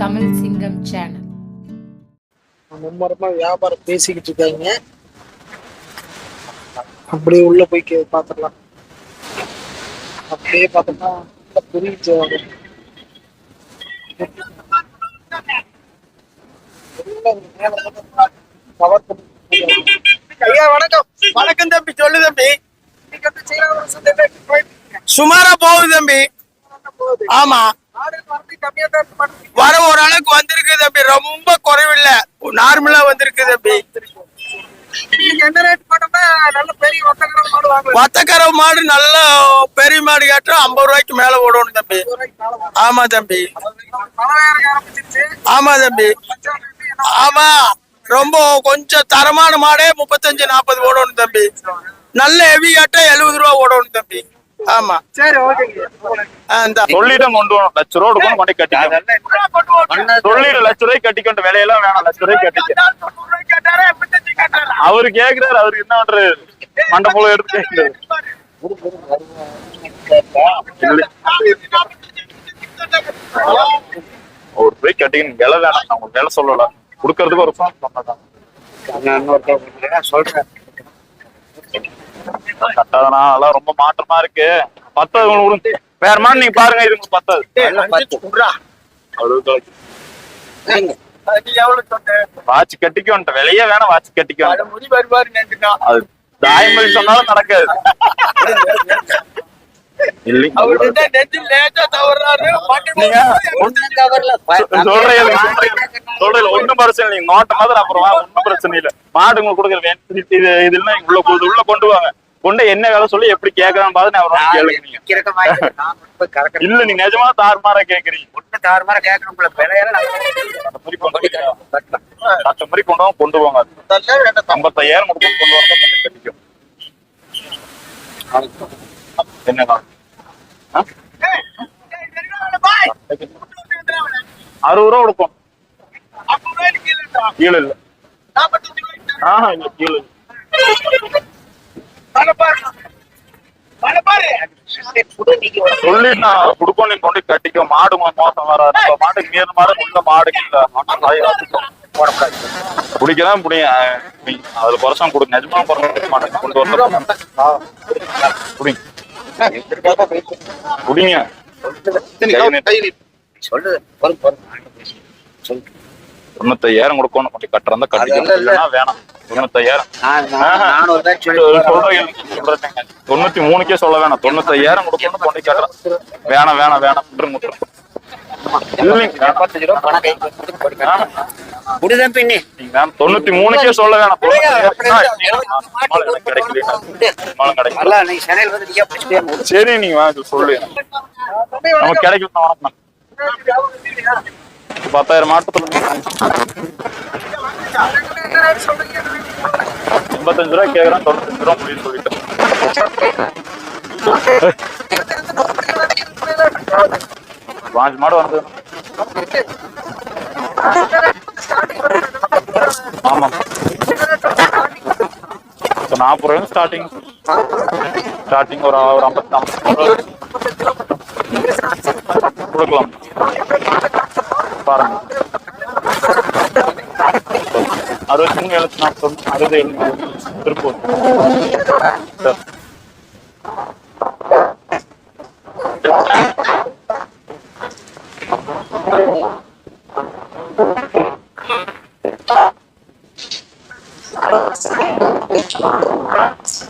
தமிழ் சிங்கம் சேனல் மும்மரமா வியாபாரம் பேசிக்கிட்டு இருக்காங்க. அப்படியே உள்ள போய் கே பார்த்துடலாம். அப்படியே பார்த்தோம்னா புரியுது ஐயா வணக்கம். வணக்கம் தம்பி சொல்லு தம்பி. சுமாரா போகுது தம்பி. போகுது. ஆமா. வர ஓரளவுக்கு வந்திருக்கு தம்பி. ரொம்ப குறைவில்ல. நார்மலா வந்திருக்கு தம்பி. நீங்க ரேட் நல்ல பெரிய மாடு வத்தக்கரை மாடு நல்ல பெரிய மாடு கேட்டா ஐம்பது ரூபாய்க்கு மேல ஓடணும் தம்பி. ஆமா தம்பி. ஆமா தம்பி. ஆமா. ரொம்ப கொஞ்சம் தரமான மாடே முப்பத்தஞ்சு நாற்பது ஓடணும் தம்பி. நல்ல ஹெவி கேட்டா எழுபது ரூபா ஓடணும் தம்பி. ஆமா. சரி ஓகேங்க. சொல்லிட்டு கொண்டு வரணும் லட்ச ரூபா கொடுக்கணும் கொண்டு கட்டிக்கோ. சொல்லிடு லட்ச ரூபாய்க்கு கட்டிக்கொண்டு விலையெல்லாம் வேணாம் லட்ச ரூபாய்க்கு கட்டிக்க. அவரு கேக்குறாரு அவருக்கு என்ன பண்றாரு மண்டை போல எடுத்து. ஒரு ரூபாய்க்கு கட்டிக்கணும். விலை வேணாம் நான் உங்களுக்கு விலை சொல்லல. கொடுக்கறதுக்கு ஒரு ஃபோன் சொன்னதான் கட்டாதனா அதெல்லாம் ரொம்ப மாற்றமா இருக்கு. பத்தாது உங்களுக்கு வேற மாதிரி நீங்க பாருங்க இது உங்களுக்கு பத்தாது வாட்ச் கட்டிக்க வந்துட்ட விலையே வேணாம் வாட்ச் கட்டிக்க. அது தாய்மொழி சொன்னாலும் நடக்காது. ஒண்ணும் பிரச்சனை இல்லை. நீங்க நோட்ட மாதிரி அப்புறம் வாங்க, ஒண்ணும் பிரச்சனை இல்ல. மாடு உங்களுக்கு கொடுக்குற இது இது இதெல்லாம் இங்க உள்ள கொண்டு- உள்ள கொண்டு வாங்க. கொண்டு என்ன வேலை சொல்லி எப்படி கேக்குறான்னு பார்த்து நான் அவரை கேளுங்க இல்ல. நீங்க நிஜமா தாறுமாறா கேக்குறீங்க. மாதிரி கொண்டு வாங்க. அந்த மாதிரி கொண்டு வாங்க. கொண்டு போங்க ஐம்பத்தாயிரம் கொண்டு அறுபது ரூபா கொடுப்போம். கீழே இல்ல. ஆஹா இல்ல கீழே இல்ல. நான் குடுக்கணும் நீ கொண்டு கட்டிக்கோ. மாடு மோசம் வராது. இப்ப மாட்டுக்கு மீற மாடு? உள்ள மாடுக்கு இல்ல. குடிக்கலாம் முடியும் அதுல குறைச்சா கொடுங்க நிஜமா குறைச்ச மாட்டேன் கொண்டு வரல. குடிங்க குடிங்க நீட்டு. தொண்ணூத்தையாயிரம் கொடுக்கணும். கட்டுறதா இல்லைன்னா வேணாம். தொண்ணூத்தையாயிரம். சொல்றேன் தொண்ணூத்தி மூணுக்கே சொல்ல வேணாம். தொண்ணூத்தையாயிரம் கொடுக்கணும் கொண்டு கட்டுறேன். வேணாம் வேணாம் வேணாம். இல்லைங்க வேணாம். முடிதான் பின்னி. தொண்ணூத்தி மூணுக்கே சொல்ல வேணாம். சரி நீங்க வாங்க சொல்லு. நமக்கு கிடைக்கல பத்தாயிரம் மாட்டத்துல எண்பத்தஞ்சு ரூபாய் கேக்குறான் தொண்ணூத்தஞ்சு ரூபா முடியும் சொல்லிட்டு பாஞ்சு மாடு வந்து ஆமாம் இப்போ நாற்பது ரூபாய் ஸ்டார்டிங் ஸ்டார்டிங் ஒரு ஒரு ஐம்பத்தி கொடுக்கலாம். பாருங்க. அறுபத்தி மூணு எழுபத்தி நாற்பது அறுபது எழுபது Tiruppur. Sir I was saying, which one works?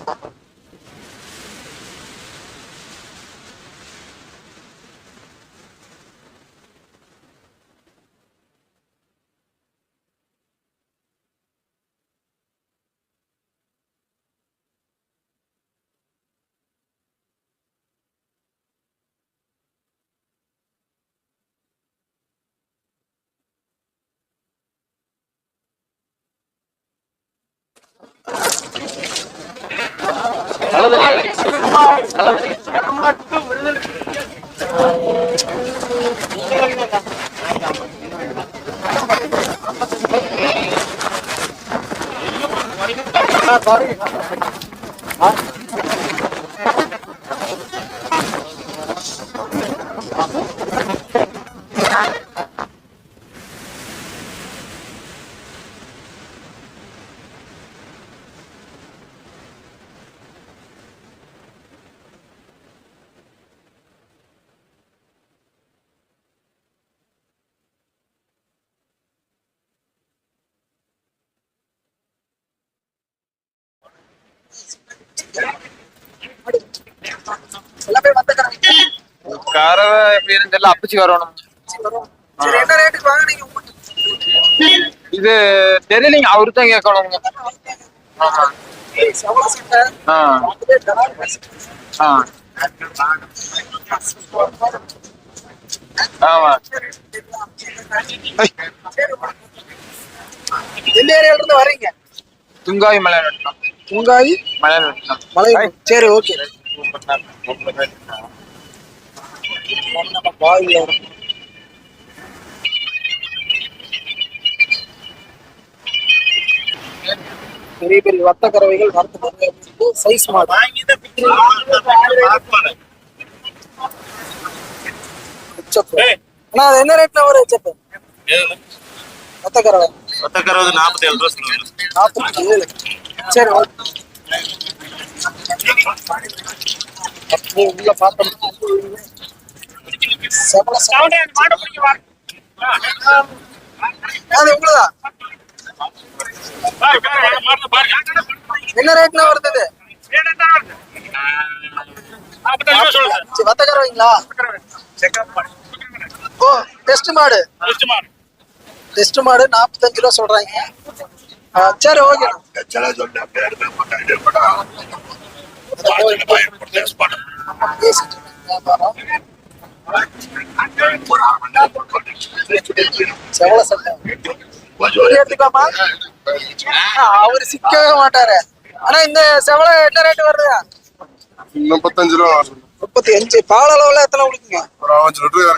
பாருங்க எல்லாமே கறவை கறவை எப்படின்னு தெரியல அப்பச்சி வரணும். இது தெரியலைங்க அவரு தான் கேட்கணுங்க. ஆமா. எந்த ஏரியால இருந்து வர்றீங்க துங்காய் மலை நட்டோம். உங்காயி மலை சரி ஓகே. பெரிய பெரிய வத்த கறவைகள் வரத்து சைஸ். அண்ணா அது என்ன ரேட்ல வரும் உச்சப்பு வத்த கறவை ஒத்தக்கரை நாற்பத்தி ஏழு ரூபா நாற்பத்தி ஏழு சரி ஓகே. உள்ள பார்த்தோம். அது உங்களதா என்ன ரேட்ல வருது இது? சரி, வத்த கறவைங்களா ஓ டெஸ்ட் மாடு. டெஸ்ட் மாடு. நாற்பத்தஞ்சு ரூபா சொல்றாங்க. சரி ஓகே. அவரு சிக்கவே மாட்டாரு. ஆனா இந்த செவலை என்ன ரேட் வருது முப்பத்தஞ்சு ரூபா. முப்பத்தி அஞ்சு பால் அளவுல எத்தனை கொடுக்குங்க? ஒரு அஞ்சு லிட்டர்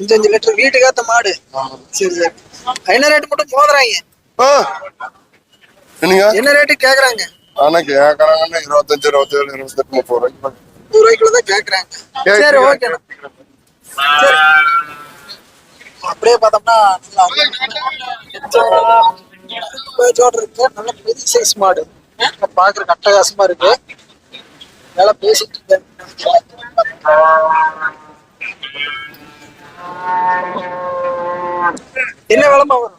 அஞ்சு அஞ்சு லிட்டர். வீட்டுக்கு ஏத்த மாடு. சரி சரி. என்ன ரேட் மட்டும் மோதுறாங்க? ஆ. என்னங்க? என்ன ரேட்டு கேக்குறாங்க? ஆனா கேக்குறாங்கன்னா இருபத்தஞ்சு இருபத்தேழு இருபத்தெட்டு முப்பது ரூபாய்க்கு நூறு ரூபாய்க்குள்ள தான் கேக்குறாங்க. சரி ஓகே சரி. அப்படியே பார்த்தோம்னா இருக்கு. நல்ல பெரிய சைஸ் மாடு. பாக்குறதுக்கு அட்டகாசமா இருக்கு. நல்லா பேசிட்டு இருக்கேன் என்ன விளம்பரம் வரும்?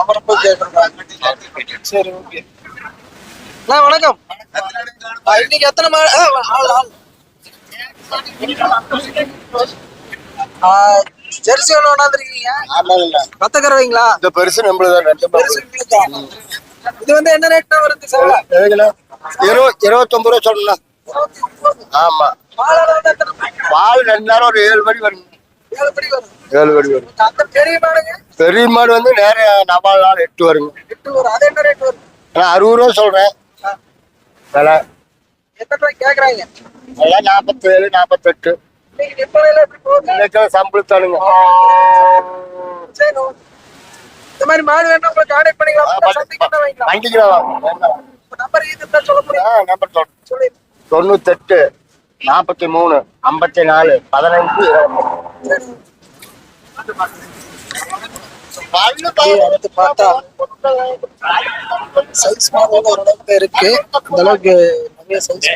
அவரை போய் கேட்டுருக்காங்க. சரி ஓகே. அண்ணா வணக்கம். இன்னைக்கு எத்தனை ஆ, ஆள் ஆள். ஜெர்சி ஒன்று கொண்டாந்துருக்கீங்க கறவைங்களா இந்த பெருசு நம்மளுதான் பெருசு? இது வந்து என்ன ரேட் வருது சார்? இருபது இருபத்தொன்பது ரூபா சொல்லலாம் ஆமா? பால் ரெண்டு நேரம் ஒரு ஏழு மணி வரும் ஏழு மணி வரும். பெரிய மாடு வந்து நேரம் நாலு நாள் எட்டு வருங்க. நான் அறுபது ரூபா சொல்றேன். விலை. கேக்குறாங்க? எல்லாம் நாற்பத்தேழு நாற்பத்தெட்டு. சம்பளத்தானுங்க. இந்த மாதிரி மாடு வேணும் உங்களுக்கு கான்டாக்ட் பண்ணிக்கலாம். வாங்கிக்கலாம். நம்பர் தான் சொல்ல முடியும்? நம்பர் சொல். சொல்லி தொண்ணூத்தெட்டு நாற்பத்தி மூணு ஐம்பத்தி நாலு பதினஞ்சு அடுத்து பார்த்தா சைஸ் மாடல் ஓரளவுக்கு இருக்கு அந்த அளவுக்கு நிறைய சைஸ்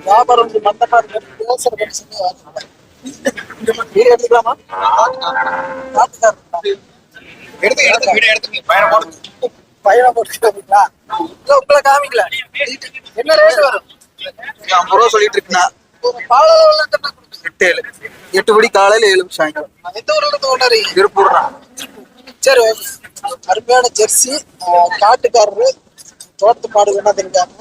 வியாபாரம் கொஞ்சம் மந்தமா இருக்கு பேசுற மனுஷங்க வீடு எடுத்துக்கலாமா நாட்டுக்காரங்களா? பையனை போட்டுக்கிறீங்களா இல்ல உங்களை காமிக்கல என்ன ரேட் வரும் ஐம்பது ரூபா சொல்லிட்டு இருக்குண்ணா எட்டு ஏழு எட்டு மணி காலையில ஏழு சாயங்காலம் எந்த ஊர்ல இருந்து கொண்டாடுறீங்க திருப்பூர்ண்ணா சரி அருமையான ஜெர்சி காட்டுக்காரரு தோட்டத்து மாடு கொண்டாந்துருக்காங்க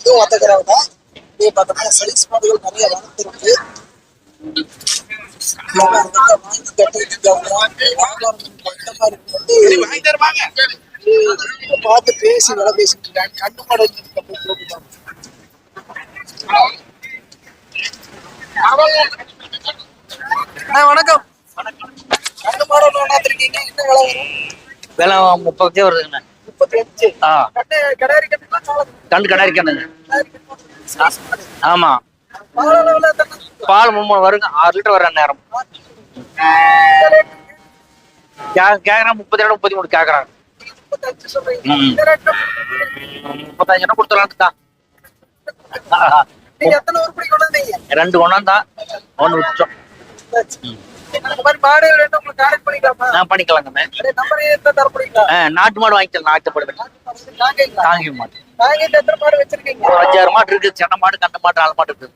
இதுவும் வந்தக்கிறவங்க தான். இதே பார்த்தோம்னா சைஸ் மாடுகள் நிறைய வளர்ந்துருக்கு. வாங்கி கட்டிட்டு பார்த்து பேசி விலை பேசிட்டு இருக்காங்க கண்டு மாடு வச்சிருக்க போய் போட்டுட்டாங்க. அண்ணா வணக்கம். கண்டு மாடு ஒன்று கொண்டாந்துருக்கீங்க என்ன விலை வரும்? முப்பத்தே வருதுங்கண்ணா. கண்டு கடாரி. ஆமா. பால் மூணு வருங்க. ஆறு லிட்டர் வர நேரம் கேக்குறான். முப்பத்தி ரெண்டு முப்பத்தி மூணு கேக்குறாங்க. முப்பத்தஞ்சு சொல்றீங்க. தான் ரெண்டு இருந்தா தர முடியுங்களா? ஆ, நாட்டு மாடு வாங்கிக்கலாம் தாங்கி மாடு அஞ்சாறு மாடு இருக்கு சின்ன மாடு கண்ட மாடு நாலு மாடு இருக்கு.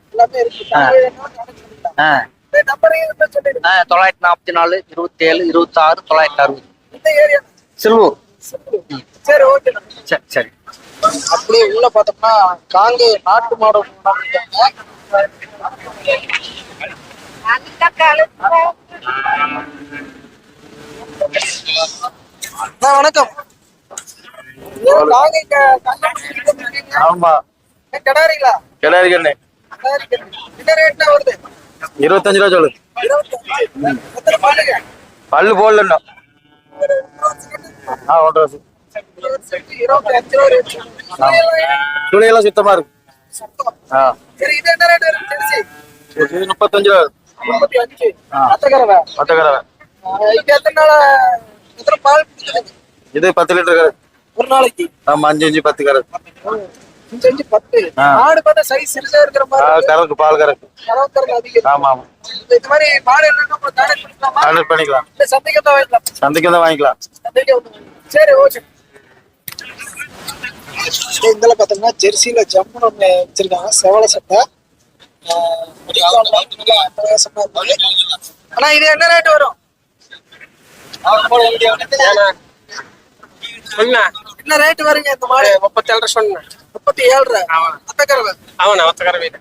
தொள்ளாயிரத்தி நாற்பத்தி நாலு இருபத்தி ஏழு இருபத்தி ஆறு தொள்ளாயிரத்தி அறுபது. சில்வூர். சரி ஓகே சரி சரி. அப்படியே உள்ள பார்த்தோம்னா காங்கே நாட்டு மாடு வணக்கம்? ஆமா. கிடாரிங்களா கிடாரி கண்ணு. என்ன வருது? இருபத்தஞ்சு ரூபா சொல்லு பல்லு போடலண்ணா. ஆ ஒன்றரை துணியெல்லாம் சுத்தமா இருக்கு. சரி இது என்ன ரேட் வரும் ஜெர்சி இது முப்பத்தஞ்சு முப்பத்தி அஞ்சு அத்தகரவை பத்தக்கரை இது எத்தனை நாளா எத்தனை பால்? இது பத்து லிட்டர் கரை ஒரு நாளைக்கு ஆமா அஞ்சு அஞ்சு பத்து கரை அஞ்சு அஞ்சு பத்து. மாடு பார்த்தா சைஸ் சிறுசா இருக்கிற மாதிரி. கறக்கு பால் கறக்கு அதிகம் ஆமா ஆமா இந்த மாதிரி மாடு என்னன்னா உங்களுக்கு கான்டாக்ட் பண்ணிக்கலாமா இல்ல சந்தைக்கு தான் வாங்கிக்கலாம் சந்தைக்கு தான் வாங்கிக்கலாம். சரி ஓகே இதில் பார்த்தோம்னா ஜெர்சியில ஜம்முன்னு ஒன்று வச்சிருக்காங்க. செவல சட்டை. ஆனா இது என்ன ரேட் வரும்? என்ன ரேட் வருங்க இந்த மாடு? முப்பத்தி ஏழு சொன்னேன். முப்பத்தி ஏழு அத்தக்கரவை அவன் அவத்தக்கார வீடு.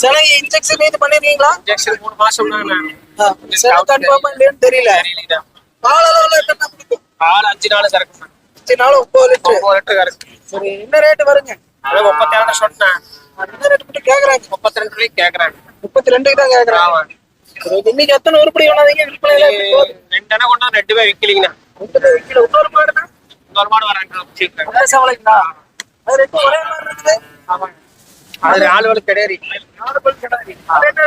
சிலை இன்ஜெக்ஷன் இது பண்ணிருக்கீங்களா? இன்ஜெக்ஷன் மூணு மாசம் சிலை கன்ஃபார்ம் இல்லைன்னு தெரியல. பால் அளவுல ஆள் அஞ்சு நாள் கறக்கு அஞ்சு நாள் ஒன்பது லிட்டர். ஒன்பது லிட்டர் கறக்கு சரி என்ன ரேட் வருங்க? அதான் முப்பத்தி ஏழு சொன்னேன். என்ன ரேட் மட்டும் கேக்குறாங்க? முப்பத்தி ரெண்டு ரூபாய்க்கு கேக்குறாங்க. முப்பத்தி ரெண்டுக்கு தான் okay. இன்னைக்கு எத்தனை உருப்படி வேணாதீங்க விற்பனை எல்லாம் எப்படி போகுது? ரெண்டு அண்ணா கொண்டா ரெண்டு பேர் விற்கலீங்கண்ணா ரெண்டு. இன்னொரு மாடுனா இன்னொரு மாடு வர ரெண்டு வச்சிருக்காங்க. அதே சவலைங்களா அது ரெண்டும் ஒரே மாதிரி இருக்குது. அது நாலு வேலை கிடையாது. நாலு அது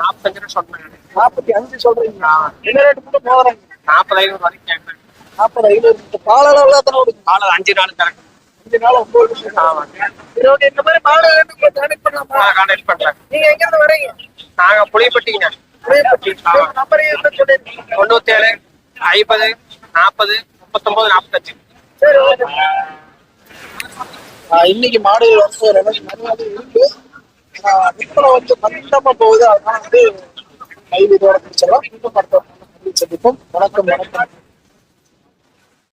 நாற்பத்தஞ்சு சொன்னாங்க நாற்பத்தி அஞ்சு சொல்றீங்க என்ன ரேட் மட்டும் போடுறாங்க? நாற்பது ஐநூறு வரைக்கும் கேட்குறாங்க நாற்பது ஐநூறு இந்த பால் அளவுல எத்தனை கொடுக்கும் அஞ்சு நாள் கறக்கு அஞ்சு நாள் ஒன்பது சரி ஓகே இந்த மாதிரி மாடு வேணும் கனெக்ட் பண்ணலாமா? நீங்க எங்க இருந்து வரீங்க? நாங்க புளியப்பட்டிங்க. புளியப்பட்டி. நம்பர் தொண்ணூத்தி ஏழு ஐம்பது நாற்பது முப்பத்தொன்பது நாற்பத்தஞ்சு. சரி ஓகே. இன்னைக்கு மாடுகள் வந்து ஒரு அளவுக்கு மரியாதை இருக்கு. ஆனா, விற்பனை வந்து மந்தமா போகுது. அதனால வந்து கைது இதோட பிடிச்சிடலாம் இன்னும் படுத்த சந்திப்போம். வணக்கம் வணக்கம்.